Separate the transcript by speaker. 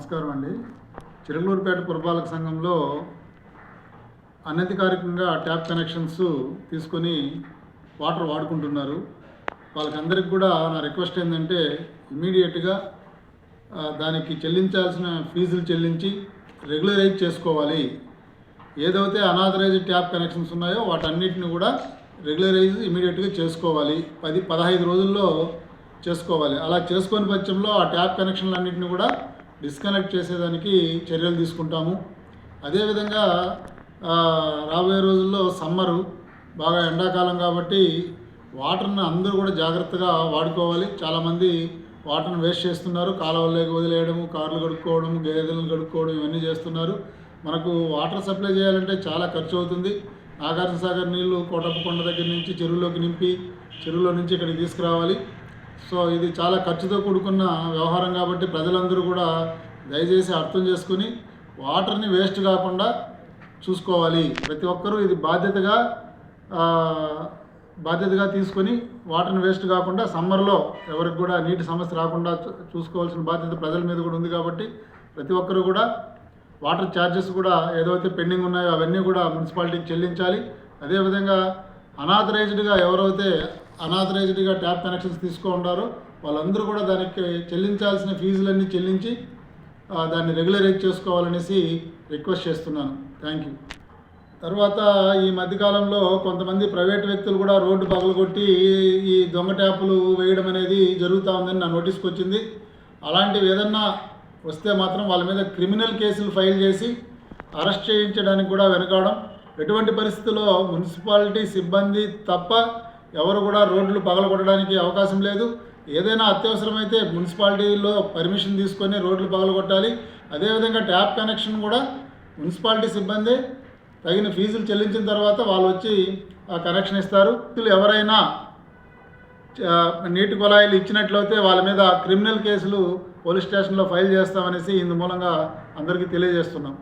Speaker 1: నమస్కారం అండి. చిరంగూరుపేట పురపాలక సంఘంలో అనధికారికంగా ట్యాప్ కనెక్షన్స్ తీసుకొని వాటర్ వాడుకుంటున్నారు. వాళ్ళకందరికి కూడా నా రిక్వెస్ట్ ఏంటంటే ఇమీడియట్గా దానికి చెల్లించాల్సిన ఫీజులు చెల్లించి రెగ్యులరైజ్ చేసుకోవాలి. ఏదైతే అనాథరైజ్డ్ ట్యాప్ కనెక్షన్స్ ఉన్నాయో వాటన్నిటిని కూడా రెగ్యులరైజ్ ఇమీడియట్గా చేసుకోవాలి. పది పదహైదు రోజుల్లో చేసుకోవాలి. అలా చేసుకొని పక్షంలో ఆ ట్యాప్ కనెక్షన్లన్నింటినీ కూడా డిస్కనెక్ట్ చేసేదానికి చర్యలు తీసుకుంటాము. అదేవిధంగా రాబోయే రోజుల్లో సమ్మరు బాగా ఎండాకాలం కాబట్టి వాటర్ని అందరూ కూడా జాగ్రత్తగా వాడుకోవాలి. చాలామంది వాటర్ని వేస్ట్ చేస్తున్నారు. కాలువల్లోకి వదిలేయడము కార్లు కడుక్కోవడం గేదెలను కడుక్కోవడం ఇవన్నీ చేస్తున్నారు. మనకు వాటర్ సప్లై చేయాలంటే చాలా ఖర్చు అవుతుంది. నాగార్జున సాగర్ నీళ్ళు కోటప్పకొండ దగ్గర నుంచి చెరువులోకి నింపి చెరువులో నుంచి ఇక్కడికి తీసుకురావాలి. సో ఇది చాలా ఖర్చుతో కూడుకున్న వ్యవహారం కాబట్టి ప్రజలందరూ కూడా దయచేసి అర్థం చేసుకుని వాటర్ని వేస్ట్ కాకుండా చూసుకోవాలి. ప్రతి ఒక్కరూ ఇది బాధ్యతగా బాధ్యతగా తీసుకొని వాటర్ని వేస్ట్ కాకుండా సమ్మర్లో ఎవరికి కూడా నీటి సమస్య రాకుండా చూసుకోవాల్సిన బాధ్యత ప్రజల మీద కూడా ఉంది కాబట్టి ప్రతి ఒక్కరూ కూడా వాటర్ ఛార్జెస్ కూడా ఏదైతే పెండింగ్ ఉన్నాయో అవన్నీ కూడా మున్సిపాలిటీకి చెల్లించాలి. అదేవిధంగా అనాథరైజ్డ్గా ఎవరైతే అనాథరైజ్డ్గా ట్యాప్ కనెక్షన్స్ తీసుకో ఉన్నారో వాళ్ళందరూ కూడా దానికి చెల్లించాల్సిన ఫీజులన్నీ చెల్లించి దాన్ని రెగ్యులరైజ్ చేసుకోవాలనేసి రిక్వెస్ట్ చేస్తున్నాను. Thank you. తర్వాత ఈ మధ్యకాలంలో కొంతమంది ప్రైవేట్ వ్యక్తులు కూడా రోడ్డు పగలగొట్టి ఈ దొంగ ట్యాపులు వేయడం అనేది జరుగుతూ ఉందని నా నోటీస్కి వచ్చింది. అలాంటివి ఏదన్నా వస్తే మాత్రం వాళ్ళ మీద క్రిమినల్ కేసులు ఫైల్ చేసి అరెస్ట్ చేయించడానికి కూడా వెనకాడడం ఎటువంటి పరిస్థితుల్లో మున్సిపాలిటీ సిబ్బంది తప్ప ఎవరు కూడా రోడ్లు పగలగొట్టడానికి అవకాశం లేదు. ఏదైనా అత్యవసరమైతే మున్సిపాలిటీలో పర్మిషన్ తీసుకొని రోడ్లు పగలగొట్టాలి. అదేవిధంగా ట్యాప్ కనెక్షన్ కూడా మున్సిపాలిటీ సిబ్బంది తగిన ఫీజులు చెల్లించిన తర్వాత వాళ్ళు వచ్చి ఆ కనెక్షన్ ఇస్తారు. ఎవరైనా నీటి కుళాయిలు ఇచ్చినట్లయితే వాళ్ళ మీద క్రిమినల్ కేసులు పోలీస్ స్టేషన్లో ఫైల్ చేస్తామనేసి ఇందు మూలంగా అందరికీ తెలియజేస్తున్నాం.